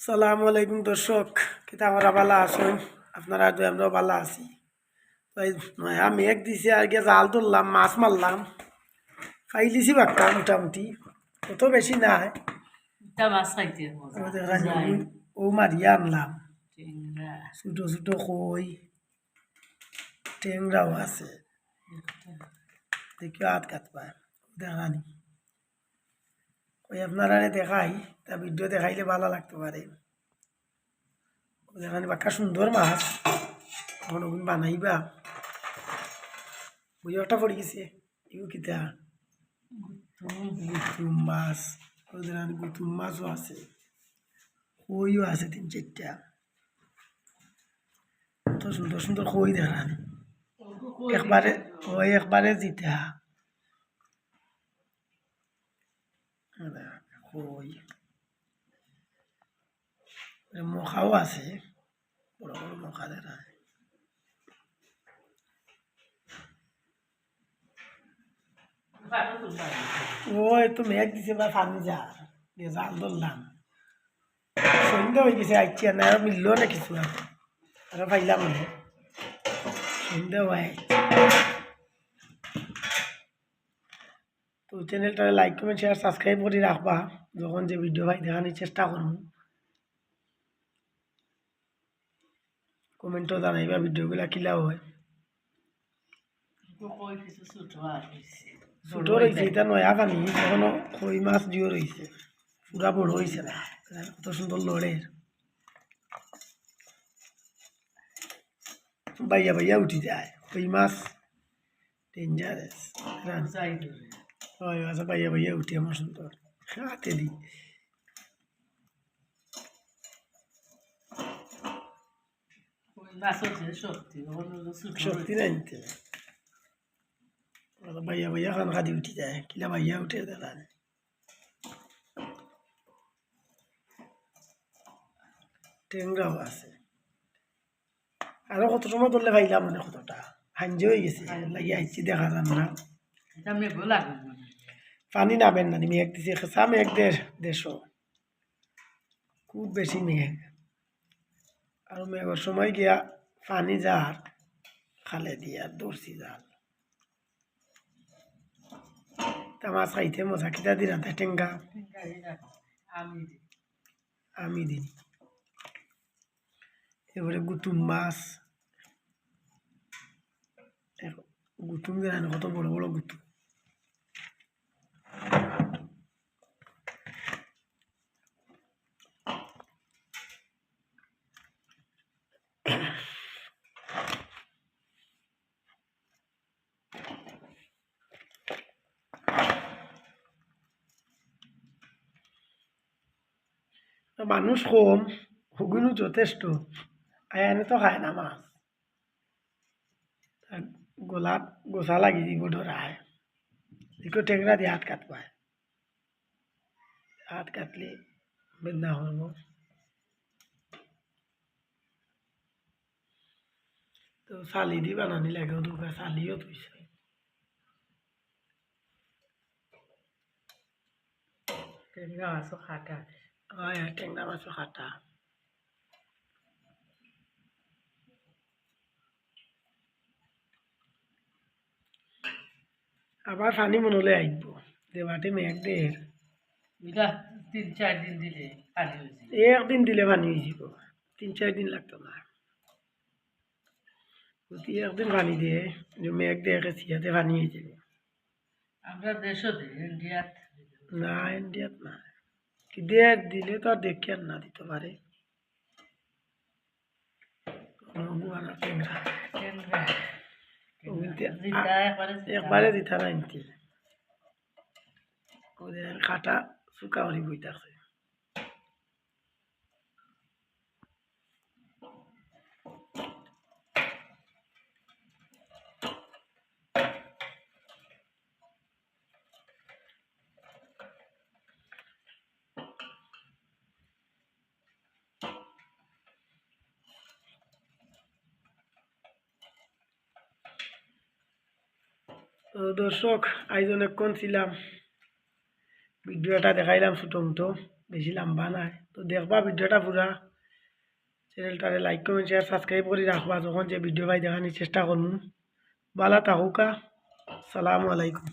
সালামু আলাইকুম দর্শক কিতা আমরা ভালো আছেন? আপনারা তো আমরাও ভালো আছি। নয়া মেঘ দিছে আর গিয়ে জাল ধরলাম মাছ মারলাম। খাইলিছি বাক্তা মোটামুটি অত বেশি মজা ও দেখা মারিয়া আনলাম। ছোটো ছোটো কই টেংরাও আছে। দেখিও হাত কাটবা দেখানি ওই আপনারা দেখাই, তা ভিডিও দেখাইলে ভালো লাগতে পারে। ও দেখানি বাক্কা সুন্দর মাছ। এখন ওগুন বানাইবা। বুঝে পড়ে গেছে ইউ কিতা? গুতুম মাছ। দেখানি গুতুম মাছও আছে। কইও আছে তিন চারটা। কত সুন্দর সুন্দর কই দেখানি। একবারে, ওই একবারে জিতা। কই মখাও আছে বড় বড় মখা দেখা ওই তো মেঘ দিছে বা পানি যা জাল ধরলাম সন্ধ্যা হয়ে গেছে আইছি না আর মিললো না কিছু আর পাইলাম না সন্ধ্যা হয়ে তো চ্যানেলটা লাইক কমেন্ট শেয়ার সাবস্ক্রাইব করে রাখবা যখন যে ভিডিও ভাই দেখানোর চেষ্টা করব কমেন্টও জানাইবা ভিডিওগুলা কিলা হয়? ছোট রয়েছে এটা নয়া পানি এখনও কই মাছ দিও রয়েছে পুরা বড় হয়েছে না কত সুন্দর লড়ের। বাইয়া বাইয়া উঠি যায় কই মাছ? ডেঞ্জারাস ধরে। ওই মাছ বাইয়া বাইয়া উঠি আমার সুন্দর। হাতে দিই শক্তি খান খাদি উঠি যায় কিলা বাইয়া উঠে দাঁড়ান টেংরাও আছে। আরও কত সময় ধরলে পাইলাম মানে কতটা? হাঞ্জি হয়ে গেছে লাগি আইছি দেখা যান না এটা মেঘও লাগবে মনে হয়। পানি নামেন না মেঘ দিছে খেসা মেঘ দেশ খুব বেশি মেঘ আর মেঘের সময় গিয়া পানি যার খালে দিয়া দৌড়ছি জাল। তা মাছ খাইতে মজা খিতা দিলাম তা টেঙ্গা। আমি দিই এবারে গুতুম মাছ। গুতুম দিলাম কত বড় বড় গুতুম মানুষ কম হুগুনও যথেষ্ট, আয়ানে তো খায় না মাছ গোলাত গোসা লাগি দিব ধরায় একটু টেংরা দিয়ে হাত কাটবায় হাত কাটলে বেদনা হব তো চালি দি বানানি লাগে দুগা চালিও থৈছে টেংরা মাছও খাটা। হয় টেংরা মাছও খাটা আবার পানি মনলে আইব দেবাটে মেঘ দের তিন চার দিন দিলে পানি একদিন দিলে পানি হয়ে যাব তিন চার দিন লাগতো না যদি একদিন পানি দিয়ে মেঘ দিয়ে সিয়াতে পানি হয়ে যাবে আমরা দেশও দিই ইন্ডিয়াত না ইন্ডিয়াত না দিয়ে দিলে তো আর দেখে আর না দিতে পারে। একবারে দিতা না কাটা শুকা হরি বই থাকছে তো দর্শক আইজ অনেকক্ষণ ছিলাম ভিডিওটা দেখাইলাম মতো বেশি লাম্বা নাই। তো দেখবা ভিডিওটা পুরা। চ্যানেলটারে লাইক কমেন্ট শেয়ার সাবস্ক্রাইব করে রাখবা যখন যে ভিডিও ভাই দেখানোর চেষ্টা করুন বালা তাহুকা সালামু আলাইকুম।